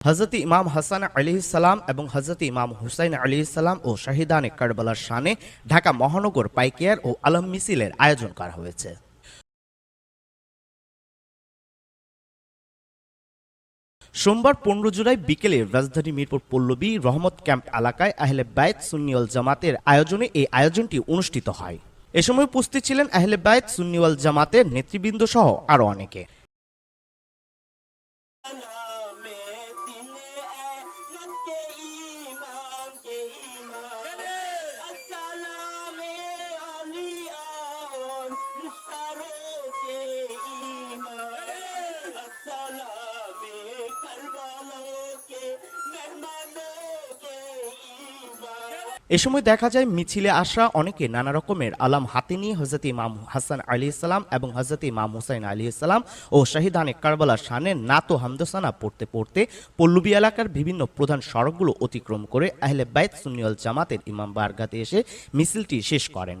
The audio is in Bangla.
হজরত ইমাম হাসান আলী সালাম এবং হজরত ইমাম হুসাইন আলী সালাম ও শাহিদানে কারবালার শানে ঢাকা মহানগর পাইকিয়ার ও আলম মিছিলের আয়োজন করা হয়েছে। সোমবার পনেরো জুলাই বিকেলে রাজধানী মিরপুর পল্লবী রহমত ক্যাম্প এলাকায় আহলে বায়ত সুন্নিওয়াল জামাতের আয়োজনে এই আয়োজনটি অনুষ্ঠিত হয়। এ সময় উপস্থিত ছিলেন আহলে বায়ত সুন্নিওয়াল জামাতের নেতৃবৃন্দ সহ আরও অনেকে এ সময় দেখা যায় মিছিলে আসা অনেকে নানা রকমের আলাম হাতে নিয়ে হজরত ইমাম হাসান আলী ইসলাম এবং হজরত ইমাম হুসাইন আলী ইসলাম ও শাহিদানে কারবালা শানের নাতো হামদোসানা পড়তে পড়তে পল্লবী এলাকার বিভিন্ন প্রধান সড়কগুলো অতিক্রম করে আহলে বাইত সুনিয়াল জামাতের ইমাম বারগাতে এসে মিছিলটি শেষ করেন।